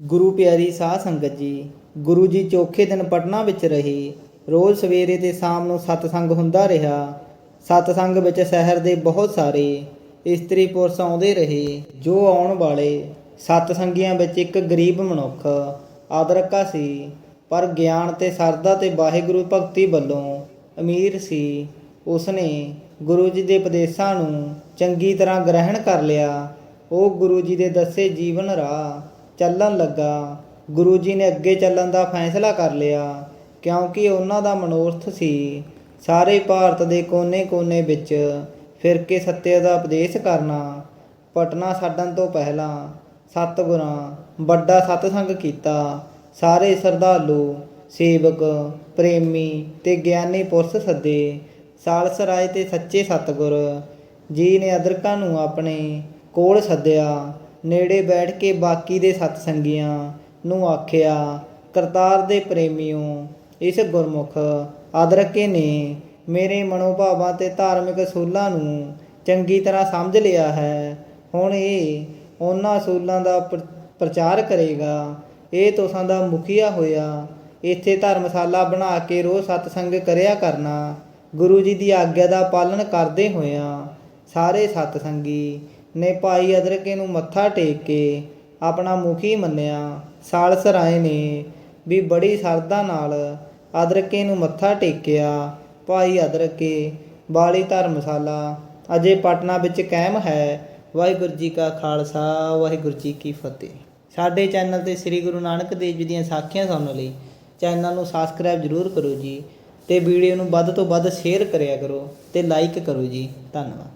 ਗੁਰੂ ਪਿਆਰੀ ਸਾਧ ਸੰਗਤ ਜੀ, ਗੁਰੂ ਜੀ ਚੌਥੇ ਦਿਨ ਪਟਨਾ ਵਿੱਚ ਰਹੇ। ਰੋਜ਼ ਸਵੇਰੇ ਤੇ ਸ਼ਾਮ ਨੂੰ ਸਤਸੰਗ ਹੁੰਦਾ ਰਿਹਾ। ਸਤਸੰਗ ਵਿੱਚ ਸ਼ਹਿਰ ਦੇ ਬਹੁਤ ਸਾਰੇ ਇਸਤਰੀ ਪੁਰਸ਼ ਆਉਂਦੇ ਰਹੇ। ਜੋ ਆਉਣ ਵਾਲੇ ਸਤਸੰਗੀਆਂ ਵਿੱਚ ਇੱਕ ਗਰੀਬ ਮਨੁੱਖ ਆਦਰਕਾ ਸੀ, ਪਰ ਗਿਆਨ ਤੇ ਸਰਦਾ ਤੇ ਵਾਹਿਗੁਰੂ ਭਗਤੀ ਵੱਲੋਂ ਅਮੀਰ ਸੀ। ਉਸਨੇ ਗੁਰੂ ਜੀ ਦੇ ਉਪਦੇਸ਼ਾਂ ਨੂੰ ਚੰਗੀ ਤਰ੍ਹਾਂ ਗ੍ਰਹਿਣ ਕਰ ਲਿਆ। ਉਹ ਗੁਰੂ ਜੀ ਦੇ ਦੱਸੇ ਜੀਵਨ ਰਾਹ ਚੱਲਣ ਲੱਗਾ। ਗੁਰੂ ਜੀ ਨੇ ਅੱਗੇ ਚੱਲਣ ਦਾ ਫੈਸਲਾ ਕਰ ਲਿਆ, ਕਿਉਂਕਿ ਉਹਨਾਂ ਦਾ ਮਨੋਰਥ ਸੀ ਸਾਰੇ ਭਾਰਤ ਦੇ ਕੋਨੇ-ਕੋਨੇ ਵਿੱਚ ਫਿਰ ਕੇ ਸੱਤਿਆ ਦਾ ਉਪਦੇਸ਼ ਕਰਨਾ। ਪਟਨਾ ਛੱਡਣ ਤੋਂ ਪਹਿਲਾਂ ਸਤਿਗੁਰਾਂ ਵੱਡਾ ਸਤਸੰਗ ਕੀਤਾ। ਸਾਰੇ ਸਰਧਾਲੂ, ਸੇਵਕ, ਪ੍ਰੇਮੀ ਤੇ ਗਿਆਨੀ ਪੁਰਸ਼ ਸੱਦੇ। ਸਾਲਸ ਰਾਏ ਤੇ ਸੱਚੇ ਸਤਿਗੁਰ ਜੀ ਨੇ ਅਦਰਕਾਂ ਨੂੰ ਆਪਣੇ ਕੋਲ ਸੱਦਿਆ। ਨੇੜੇ ਬੈਠ ਕੇ ਬਾਕੀ ਦੇ ਸਤਸੰਗੀਆਂ ਨੂੰ ਆਖਿਆ, ਕਰਤਾਰ ਦੇ ਪ੍ਰੇਮੀਓ, ਇਸ ਗੁਰਮੁਖ ਅਦਰਕੇ ਨੇ ਮੇਰੇ ਮਨੋਭਾਵਾਂ ਤੇ ਧਾਰਮਿਕ ਅਸੂਲਾਂ ਨੂੰ ਚੰਗੀ ਤਰ੍ਹਾਂ ਸਮਝ ਲਿਆ ਹੈ। ਹੁਣ ਇਹ ਉਹਨਾਂ ਅਸੂਲਾਂ ਦਾ ਪ੍ਰਚਾਰ ਕਰੇਗਾ। ਇਹ ਤੁਸਾਂ ਦਾ ਮੁਖੀਆ ਹੋਇਆ। ਇੱਥੇ ਧਰਮਸ਼ਾਲਾ ਬਣਾ ਕੇ ਰੋਜ਼ ਸਤਸੰਗ ਕਰਿਆ ਕਰਨਾ। ਗੁਰੂ ਜੀ ਦੀ ਆਗਿਆ ਦਾ ਪਾਲਣ ਕਰਦੇ ਹੋਇਆਂ ਸਾਰੇ ਸਤਸੰਗੀ ਨੇ ਭਾਈ ਅਦਰਕੇ ਨੂੰ ਮੱਥਾ ਟੇਕ ਕੇ ਆਪਣਾ ਮੁਖੀ ਮੰਨਿਆ। ਸਾਲਸ ਰਾਏ ਨੇ ਵੀ ਬੜੀ ਸਰਦਾ ਨਾਲ ਅਦਰਕੇ ਨੂੰ ਮੱਥਾ ਟੇਕਿਆ। ਭਾਈ ਅਦਰਕੇ, ਬਾਲੀ ਧਰਮਸ਼ਾਲਾ, ਅਜੇ ਪਟਨਾ ਵਿੱਚ ਕਾਇਮ ਹੈ। ਵਾਹਿਗੁਰੂ ਜੀ ਕਾ ਖਾਲਸਾ, ਵਾਹਿਗੁਰੂ ਜੀ ਕੀ ਫਤਿਹ। ਸਾਡੇ ਚੈਨਲ ਤੇ ਸ੍ਰੀ ਗੁਰੂ ਨਾਨਕ ਦੇਵ ਜੀ ਦੀਆਂ ਸਾਖੀਆਂ ਸੁਣਨ ਲਈ ਚੈਨਲ ਨੂੰ ਸਬਸਕ੍ਰਾਈਬ ਜ਼ਰੂਰ ਕਰੋ ਜੀ ਤੇ ਵੀਡੀਓ ਨੂੰ ਵੱਧ ਤੋਂ ਵੱਧ ਸ਼ੇਅਰ ਕਰਿਆ ਕਰੋ ਤੇ ਲਾਈਕ ਕਰੋ ਜੀ। ਧੰਨਵਾਦ।